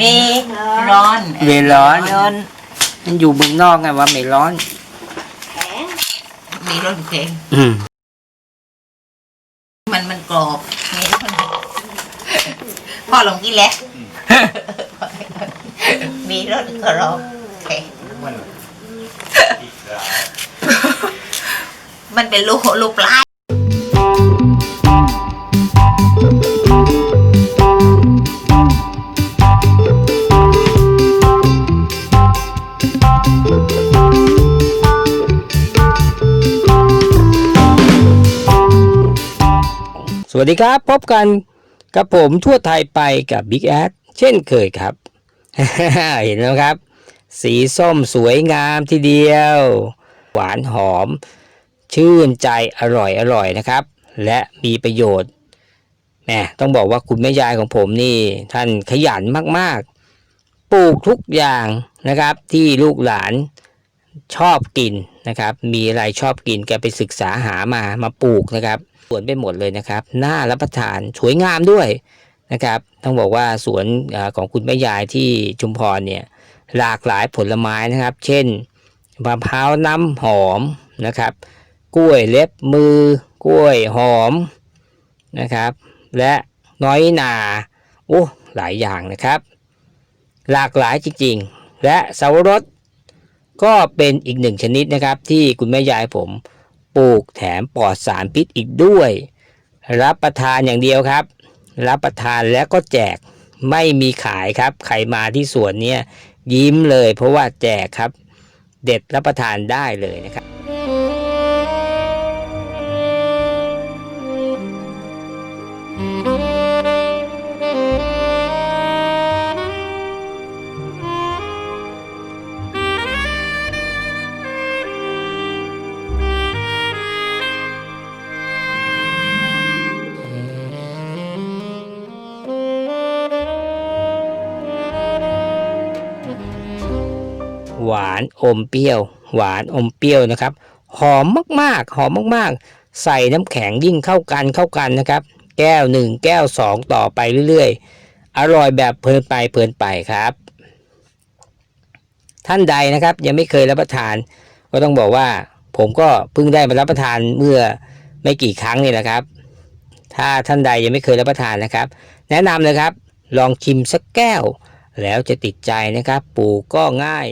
มีร้อนเวร้อนร้อนมันอยู่เมืองนอกไงว่าไม่ร้อนมีร้อนเค็มอืมมันมันกรอบมีร้อนพ่อลองกินแล้วมีร้อนกรอบเค็มมันเป็นลูกลูกปลาย วัสดีครับ พบกันกับผมทั่วไทยไปกับ Big a อเช่นเคยครับ เห็นแล้วครับ สีส้มสวยงามทีเดียว หวานหอม ชื่นใจอร่อยอร่อยนะครับ และมีประโยชน์แหมต้องบอกว่าคุณแม่ยายของผมนี่ ท่านขยันมากๆ ปลูกทุกอย่างนะครับที่ลูกหลาน ชอบกินนะครับ มีอะไรชอบกินแกไปศึกษาหามามาปลูกนะครับสวนไปหมดเลยนะครับน่ารับประทานสวยงามด้วยนะครับต้องบอกว่าสวนอของคุณแม่ยายที่ชุมพรเนี่ยหลากหลายผลไม้นะครับ เช่นมะพร้าวน้ำหอมนะครับ กล้วยเล็บมือ กล้วยหอมนะครับ และน้อยนาโอ้หลายอย่างนะครับ หลากหลายจริงๆ และสาวรส ก็เป็นอีกหนึ่งชนิดนะครับ ที่คุณแม่ยายผมปลูกแถมปลอดสารพิษอีกด้วย รับประทานอย่างเดียวครับ รับประทานแล้วก็แจกไม่มีขายครับ ใครมาที่สวนเนี่ยยิ้มเลย เพราะว่าแจกครับ เด็ดรับประทานได้เลยนะครับ หวานอมเปรี้ยว หวานอมเปรี้ยวนะครับ หอมมากๆ หอมมากๆ ใส่น้ำแข็งยิ่งเข้ากันเข้ากันนะครับ แก้วหนึ่งแก้วสองต่อไปเรื่อยๆ อร่อยแบบเพลินไปเพลินไปครับ ท่านใดนะครับยังไม่เคยรับประทาน ก็ต้องบอกว่าผมก็เพิ่งได้มารับประทานเมื่อไม่กี่ครั้งนี่แหละครับ ถ้าท่านใดยังไม่เคยรับประทานนะครับ แนะนำเลยครับ ลองชิมสักแก้ว แล้วจะติดใจนะครับ ปลูกก็ง่าย